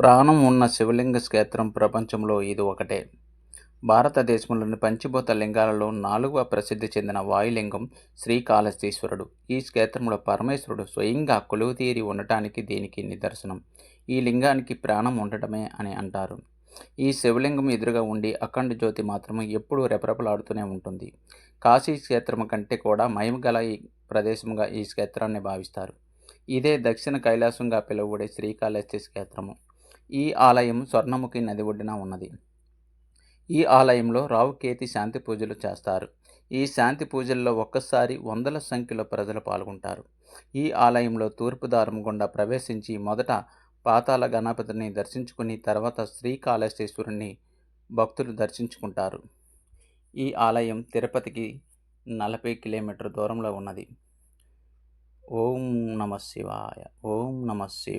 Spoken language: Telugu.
ప్రాణం ఉన్న శివలింగ క్షేత్రం ప్రపంచంలో ఇది ఒకటే. భారతదేశంలోని పంచభూత లింగాలలో నాలుగవ ప్రసిద్ధి చెందిన వాయులింగం శ్రీకాళహస్తీశ్వరుడు. ఈ క్షేత్రంలో పరమేశ్వరుడు స్వయంగా కొలువుతీరి ఉండటానికి దీనికి నిదర్శనం. ఈ లింగానికి ప్రాణం ఉండటమే అని అంటారు. ఈ శివలింగం ఎదురుగా ఉండి అఖండ జ్యోతి మాత్రం ఎప్పుడూ రెపరెపలాడుతూనే ఉంటుంది. కాశీ క్షేత్రం కంటే కూడా మహిమగల ఈ ప్రదేశంగా ఈ క్షేత్రాన్ని భావిస్తారు. ఇదే దక్షిణ కైలాసంగా పిలువబడే శ్రీకాళహస్తి క్షేత్రము. ఈ ఆలయం స్వర్ణముఖి నది ఒడ్డున ఉన్నది. ఈ ఆలయంలో రావుకేతి శాంతి పూజలు చేస్తారు. ఈ శాంతి పూజల్లో ఒక్కసారి వందల సంఖ్యలో ప్రజలు పాల్గొంటారు. ఈ ఆలయంలో తూర్పు దారం గుండా ప్రవేశించి మొదట పాతాల గణపతిని దర్శించుకుని తర్వాత శ్రీకాళహస్తీశ్వరుని భక్తులు దర్శించుకుంటారు. ఈ ఆలయం తిరుపతికి నలభై కిలోమీటర్ దూరంలో ఉన్నది. ఓం నమ శివాయ. ఓం నమ శివాయ.